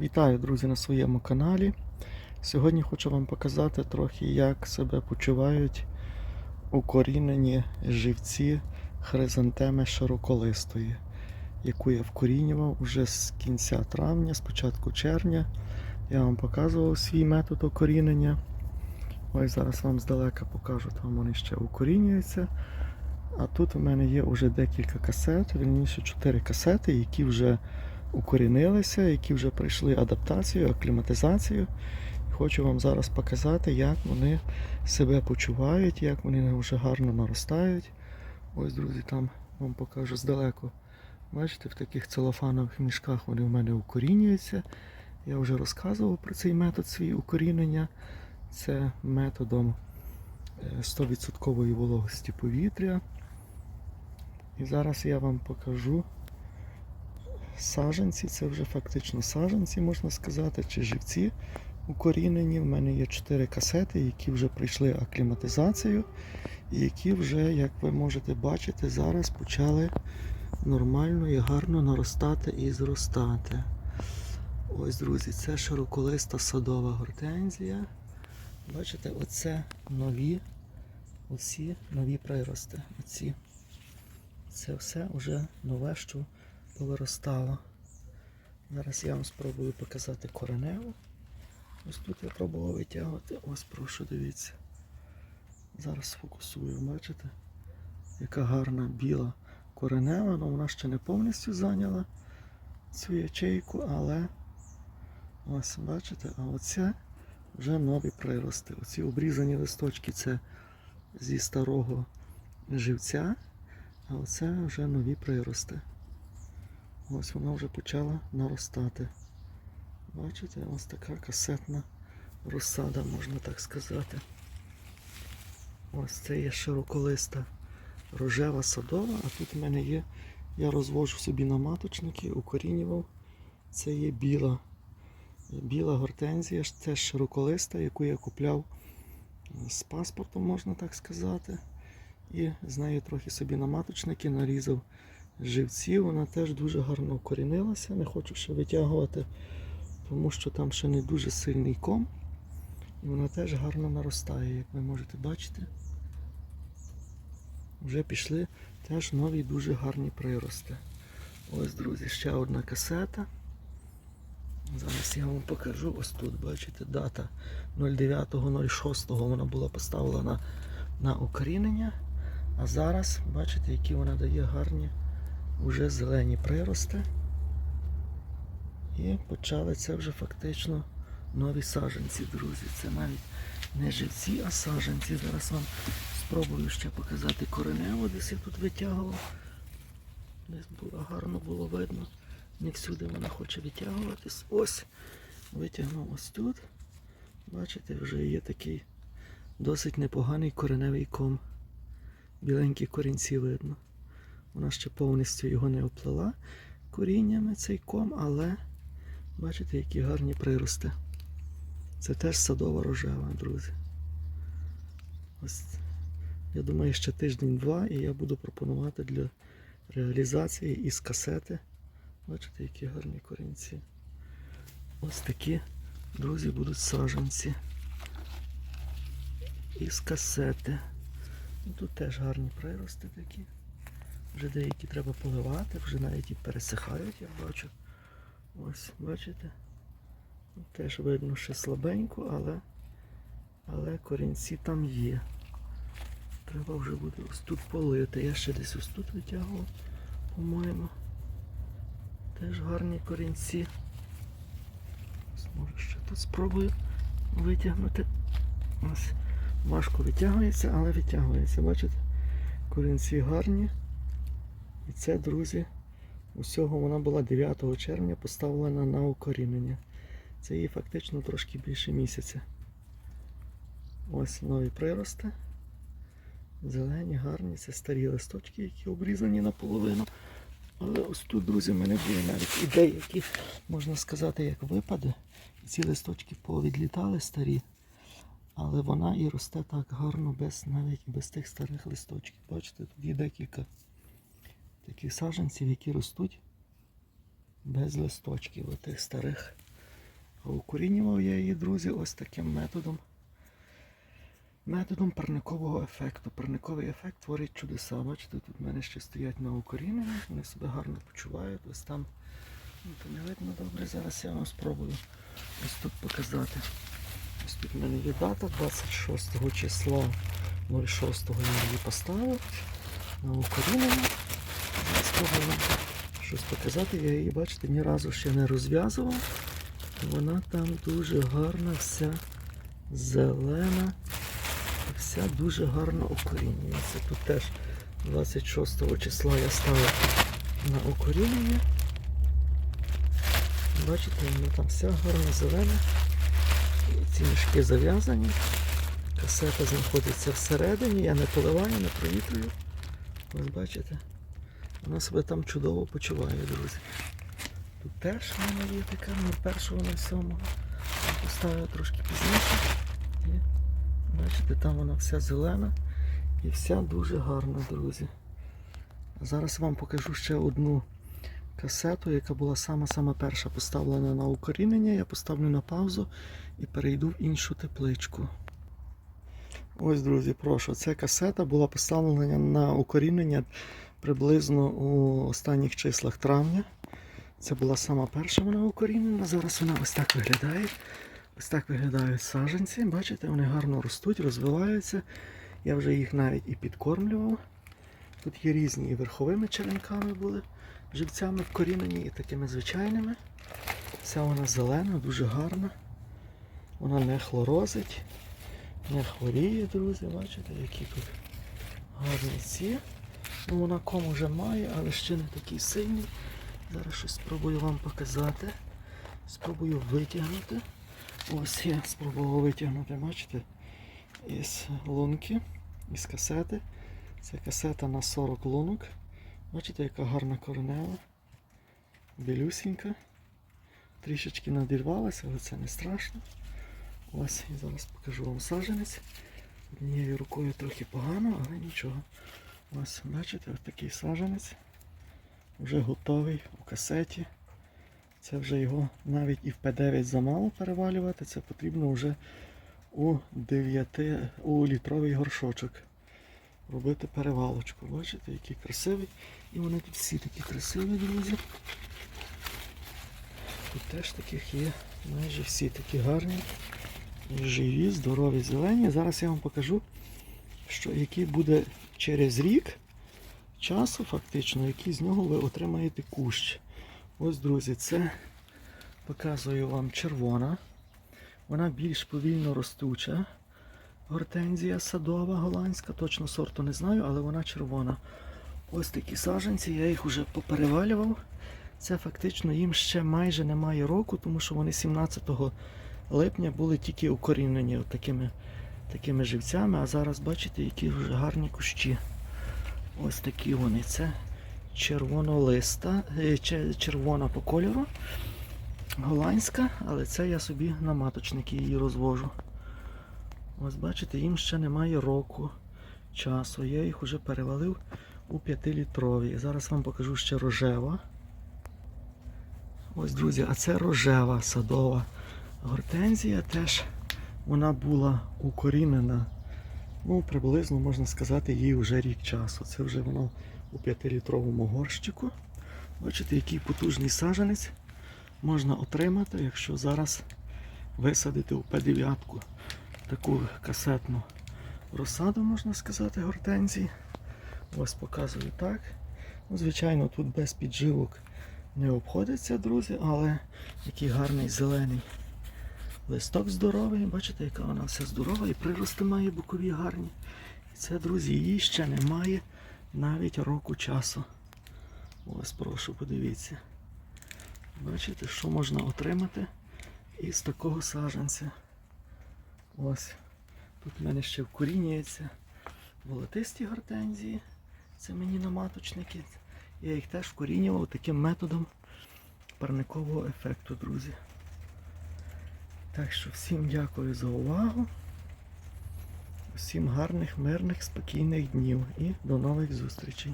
Вітаю, друзі, на своєму каналі. Сьогодні хочу вам показати трохи, як себе почувають укорінені живці хризантеми широколистої, яку я вкорінював уже з кінця травня, з початку червня. Я вам показував свій метод укорінення. Ось зараз вам здалека покажу, там вони ще укорінюються. А тут у мене є вже декілька касет, вірніше 4 касети, які вже укорінилися, які вже пройшли адаптацію, акліматизацію. Хочу вам зараз показати, як вони себе почувають, як вони вже гарно наростають. Ось, друзі, там вам покажу здалеку. Бачите, в таких целофанових мішках вони в мене укорінюються. Я вже розказував про цей метод свій укорінення. Це методом е, 100% вологості повітря. І зараз я вам покажу саженці, це вже фактично саженці, можна сказати, чи живці укорінені. В мене є 4 касети, які вже пройшли акліматизацію, і які вже, як ви можете бачити, зараз почали нормально і гарно наростати і зростати. Ось, друзі, це широколиста садова гортензія. Бачите, оце нові, оці нові прирости. Оці. Це все вже нове, що повиростало. Зараз я вам спробую показати кореневу. Ось тут я пробував витягувати. Ось прошу, дивіться. Зараз сфокусую, бачите? Яка гарна біла коренева, але вона ще не повністю зайняла цю ячейку, але ось бачите, а оце вже нові прирости. Оці обрізані листочки це зі старого живця, а оце вже нові прирости. Ось вона вже почала наростати. Бачите, ось така касетна розсада, можна так сказати. Ось це є широколиста рожева садова, а тут в мене є, я розвожу собі на маточники, укорінював. Це є біла. Біла гортензія, це широколиста, яку я купляв з паспортом, можна так сказати. І з нею трохи собі на маточники нарізав живці. Вона теж дуже гарно укорінилася. Не хочу ще витягувати, тому що там ще не дуже сильний ком. І вона теж гарно наростає, як ви можете бачити. Вже пішли теж нові дуже гарні прирости. Ось, друзі, ще одна касета. Зараз я вам покажу. Ось тут, бачите, дата 09.06 вона була поставлена на укорінення. А зараз, бачите, які вона дає гарні вже зелені прирости. І почали це вже фактично нові саженці, друзі. Це навіть не живці, а саженці. Зараз вам спробую ще показати коренево, десь я тут витягував. Десь було гарно було видно. Не всюди вона хоче витягуватись. Ось. Витягнув ось тут. Бачите, вже є такий досить непоганий кореневий ком. Біленькі корінці видно. Вона ще повністю його не оплела коріннями цей ком, але бачите, які гарні прирости. Це теж садова рожева, друзі. Ось, я думаю, ще тиждень-два і я буду пропонувати для реалізації із касети. Бачите, які гарні корінці. Ось такі, друзі, будуть саджанці. Із касети. Тут теж гарні прирости такі. Вже деякі треба поливати, вже навіть і пересихають, я бачу. Ось, бачите? Теж видно ще слабенько, але, але корінці там є. Треба вже буде ось тут полити. Я ще десь ось тут витягував, по-моєму. Теж гарні корінці. Може ще тут спробую витягнути. Ось. Важко витягується, але витягується. Бачите? Корінці гарні. І це, друзі, усього вона була 9 червня поставлена на укорінення. Це їй фактично трошки більше місяця. Ось нові прирости. Зелені, гарні, це старі листочки, які обрізані наполовину. Але ось тут, друзі, в мене були навіть і деякі, можна сказати, як випади. Ці листочки повідлітали старі. Але вона і росте так гарно, без навіть без тих старих листочків. Бачите, тут є декілька таких саджанців, які ростуть без листочків, отих старих А укорінював я її, друзі, ось таким методом. Методом парникового ефекту. Парниковий ефект творить чудеса. Бачите, тут в мене ще стоять на укоріненні, вони себе гарно почувають. Ось там ну, то не видно добре. Зараз я вам спробую ось тут показати. Ось тут в мене є дата 26 числа 06 я її поставив на укорінення. Спробую щось показати. Я її, бачите, ні разу ще не розв'язував. Вона там дуже гарна, вся зелена, вся дуже гарно укорінюється. Тут теж 26 числа я ставив на укорінення. Бачите, вона там вся гарна зелена. Ці мішки зав'язані. Касета знаходиться всередині, я не поливаю, не провітрюю. Ось бачите, вона себе там чудово почуває, друзі. Тут теж в мене є така на першого на сьомого. Поставив трошки пізніше. І бачите, там вона вся зелена і вся дуже гарна, друзі. Зараз вам покажу ще одну касету, яка була сама-сама перша поставлена на укорінення. Я поставлю на паузу і перейду в іншу тепличку. Ось, друзі, прошу. Ця касета була поставлена на укорінення приблизно у останніх числах травня. Це була сама перша вона укорінена. Зараз вона ось так виглядає. Ось так виглядають саджанці. Бачите, вони гарно ростуть, розвиваються. Я вже їх навіть і підкормлював. Тут є різні і верховими черенками були, живцями вкорінені і такими звичайними. Вся вона зелена, дуже гарна. Вона не хлорозить, не хворіє, друзі. Бачите, які тут гарні ці. Ну, вона ком вже має, але ще не такий сильний. Зараз щось спробую вам показати. Спробую витягнути. Ось я спробував витягнути, бачите, із лунки, із касети. Це касета на 40 лунок. Бачите, яка гарна коренева. Білюсінька. Трішечки надірвалася, але це не страшно. Ось, і зараз покажу вам саджанець. Однією рукою трохи погано, але нічого. Ось, бачите, ось такий саджанець. Вже готовий у касеті. Це вже його навіть і в П9 замало перевалювати, це потрібно вже у 9, у літровий горшочок робити перевалочку. Бачите, який красивий. І вони тут всі такі красиві, друзі. Тут теж таких є майже всі такі гарні, живі, здорові, зелені. Зараз я вам покажу, що який буде через рік часу, фактично, який з нього ви отримаєте кущ. Ось, друзі, це показую вам червона. Вона більш повільно ростуча. Гортензія садова, голландська, точно сорту не знаю, але вона червона. Ось такі саджанці, я їх вже поперевалював. Це фактично їм ще майже немає року, тому що вони 17 липня були тільки укорінені такими, такими живцями, а зараз бачите, які гарні кущі. Ось такі вони. Це червонолиста, е, червона по кольору. Голландська, але це я собі на маточники її розвожу. Ось бачите, їм ще немає року часу. Я їх вже перевалив у 5-літрові. Зараз вам покажу ще рожева. Ось, друзі, а це рожева садова гортензія. Теж вона була укорінена. Ну, приблизно можна сказати, їй вже рік часу. Це вже воно у 5-літровому горщику. Бачите, який потужний саджанець можна отримати, якщо зараз висадити у П9 таку касетну розсаду, можна сказати, гортензії. Ось показую так. Ну, звичайно, тут без підживок не обходиться, друзі, але який гарний зелений листок здоровий. Бачите, яка вона вся здорова і прирости має бокові гарні. І це, друзі, їй ще немає навіть року часу. Ось прошу, подивіться. Бачите, що можна отримати із такого саджанця. Ось. Тут в мене ще вкорінюється волотисті гортензії. Це мені на маточники. Я їх теж вкорінював таким методом парникового ефекту, друзі. Так що всім дякую за увагу. Всім гарних, мирних, спокійних днів і до нових зустрічей.